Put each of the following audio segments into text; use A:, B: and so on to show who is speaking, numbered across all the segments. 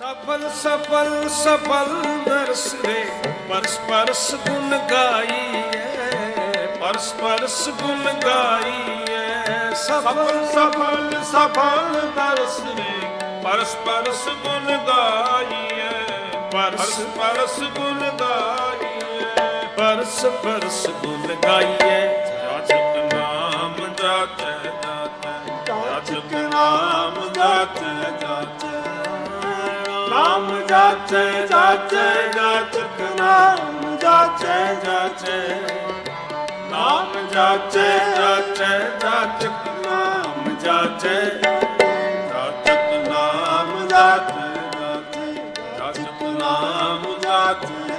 A: ਸਫਲ ਸਫਲ ਸਫਲ ਦਰਸ ਰੇ ਪਰਸ ਪਰਸ ਗੁਣ ਗਾਈਐ, ਪਰਸ ਪਰਸ ਗੁਣ ਗਾਈਐ। ਸਫਲ ਸਫਲ ਸਫਲ ਦਰਸ ਰੇ ਪਰਸ ਪਰਸ ਗੁਣ ਗਾਈਐ, ਪਰਸ ਪਰਸ ਗੁਣ ਗਾਈਐ। ਪਰਸ ਪਰਸ ਗੁਣ ਗਾਈਐ। ਜਾਚਕ ਨਾਮ ਜਾਚੈ ਜਾਚੈ, ਜਾਚਕ, ਨਾਮ ਜਾਚੈ ਜਾਚੈ। ਨਾਮ ਜਾਚੈ ਜਾਚੈ, ਜਾਚਕ, ਨਾਮ ਜਾਚੈ। ਜਾਚਕ, ਨਾਮ ਜਾਚੈ ਜਾਚਕ, ਨਾਮ ਜਾਚੈ।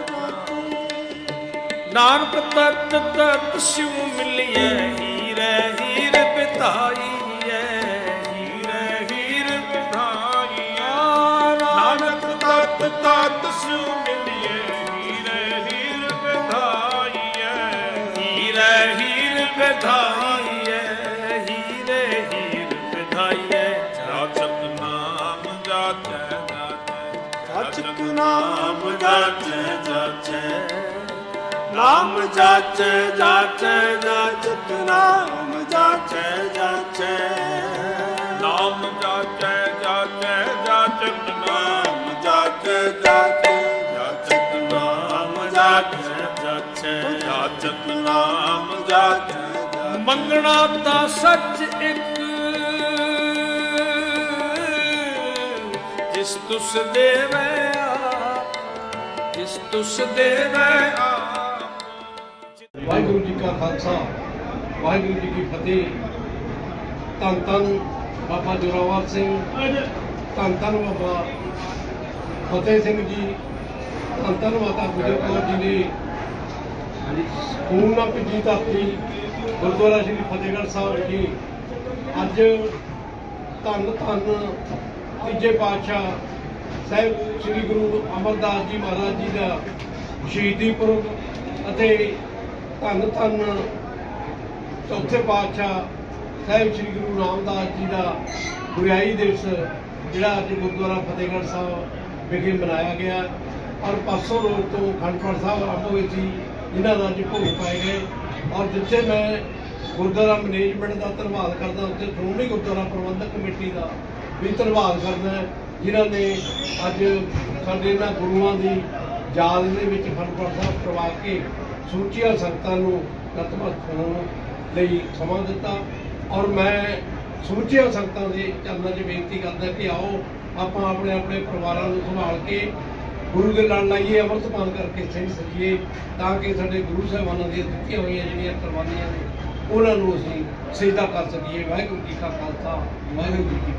A: ਨਾਨਕ ਤਤ ਤਤ ਸਿਉ ਮਿਲਿਐ। ਤਤ ਤਤ ਸਿਉ ਮਿਲਿਐ ਹੀਰੇ ਹੀਰ ਬਿਤਾਈਐ ਹੀਰੇ ਹੀਰ ਬਿਤਾਈਐ ਹੀਰੇ ਹੀਰ ਬਿਤਾਈਐ ਜਾਚਕ ਨਾਮ ਜਾਚੈ ਜਾਚੈ। ਜਾਚਕ ਨਾਮ ਜਾਚੈ ਜਾਚੈ। ਨਾਮ ਜਾਚੈ ਜਾਚੈ ਜਾਚਕ ਨਾਮ ਜਾਚੈ ਜਾਚੈ। ਨਾਮ ਜਾਚੈ ਜਾਚੈ। ਨਾਮ ਜਾਚੈ ਮੰਗਣਾ ਤਾਂ ਸੱਚ ਇੱਕ। ਜਿਸ ਤੁਸ ਦੇਵੈ ਆਪ ਜਿਸ ਤੁਸ ਦੇਵੈ ਆਪ।
B: ਵਾਹਿਗੁਰੂ ਜੀ ਕਾ ਖਾਲਸਾ ਵਾਹਿਗੁਰੂ ਜੀ ਕੀ ਫਤਿਹ। ਧੰਨ ਧੰਨ ਬਾਬਾ ਜੋਰਾਵਰ ਸਿੰਘ। ਧੰਨ ਧੰਨ ਬਾਬਾ ਫਤਿਹ ਸਿੰਘ ਜੀ। ਧੰਨ ਧੰਨ ਮਾਤਾ ਗੁਜਰ ਕੌਰ ਜੀ ਨੇ ਖੂਨ ਨਾ ਭਿੱਜੀ ਧਰਤੀ ਗੁਰਦੁਆਰਾ ਸ੍ਰੀ ਫਤਿਹਗੜ੍ਹ ਸਾਹਿਬ ਵਿਖੇ ਅੱਜ ਧੰਨ ਧੰਨ ਤੀਜੇ ਪਾਤਸ਼ਾਹ ਸਾਹਿਬ ਸ੍ਰੀ ਗੁਰੂ ਅਮਰਦਾਸ ਜੀ ਮਹਾਰਾਜ ਜੀ ਦਾ ਸ਼ਹੀਦੀ ਪੁਰਬ ਅਤੇ ਧੰਨ ਧੰਨ ਚੌਥੇ ਪਾਤਸ਼ਾਹ ਸਾਹਿਬ ਸ੍ਰੀ ਗੁਰੂ ਰਾਮਦਾਸ ਜੀ ਦਾ ਗੁਰਿਆਈ ਦਿਵਸ ਜਿਹੜਾ ਅੱਜ ਗੁਰਦੁਆਰਾ ਫਤਿਹਗੜ੍ਹ ਸਾਹਿਬ ਵਿਖੇ ਮਨਾਇਆ ਗਿਆ। ਔਰ ਪਾਸੋਂ ਰੋਡ ਤੋਂ ਖੰਡਪੜ ਸਾਹਿਬ ਆਰੰਭ ਹੋਏ ਸੀ। ਜਿਨ੍ਹਾਂ ਦਾ ਅੱਜ ਭੋਗ ਪਾਏ ਗਏ। ਔਰ ਜਿੱਥੇ ਮੈਂ ਗੁਰਦੁਆਰਾ ਮੈਨੇਜਮੈਂਟ ਦਾ ਧੰਨਵਾਦ ਕਰਦਾ, ਉੱਥੇ ਸ਼੍ਰੋਮਣੀ ਗੁਰਦੁਆਰਾ ਪ੍ਰਬੰਧਕ ਕਮੇਟੀ ਦਾ ਵੀ ਧੰਨਵਾਦ ਕਰਦਾ ਜਿਨ੍ਹਾਂ ਨੇ ਅੱਜ ਸਾਡੇ ਇਹਨਾਂ ਗੁਰੂਆਂ ਦੀ ਯਾਦ ਦੇ ਵਿੱਚ ਖੰਡਪੜ ਸਾਹਿਬ ਕਰਵਾ ਕੇ ਸੂਚੀਆਂ ਸੰਗਤਾਂ ਨੂੰ ਨਤਮਸਤਕ ਹੋਣ ਲਈ ਸਮਾਂ ਦਿੱਤਾ। ਔਰ ਮੈਂ ਸੂਚੀਆਂ ਸੰਗਤਾਂ ਦੇ ਚਰਨਾਂ 'ਚ ਬੇਨਤੀ ਕਰਦਾ ਕਿ ਆਓ, ਆਪਾਂ ਆਪਣੇ ਆਪਣੇ ਪਰਿਵਾਰਾਂ ਨੂੰ ਸੰਭਾਲ ਕੇ ਗੁਰੂ ਦੇ ਨਾਲ ਲਾਈਏ ਅੰਮ੍ਰਿਤਪਾਨ ਕਰਕੇ ਸਿੰਘ ਸੱਜੀਏ, ਤਾਂ ਕਿ ਸਾਡੇ ਗੁਰੂ ਸਾਹਿਬਾਨਾਂ ਦੀਆਂ ਦਿੱਤੀਆਂ ਹੋਈਆਂ ਜਿਹੜੀਆਂ ਕੁਰਬਾਨੀਆਂ ਨੇ, ਉਹਨਾਂ ਨੂੰ ਅਸੀਂ ਸਜਦਾ ਕਰ ਸਕੀਏ। ਵਾਹਿਗੁਰੂ ਜੀ ਕਾ ਖਾਲਸਾ, ਵਾਹਿਗੁਰੂ ਜੀ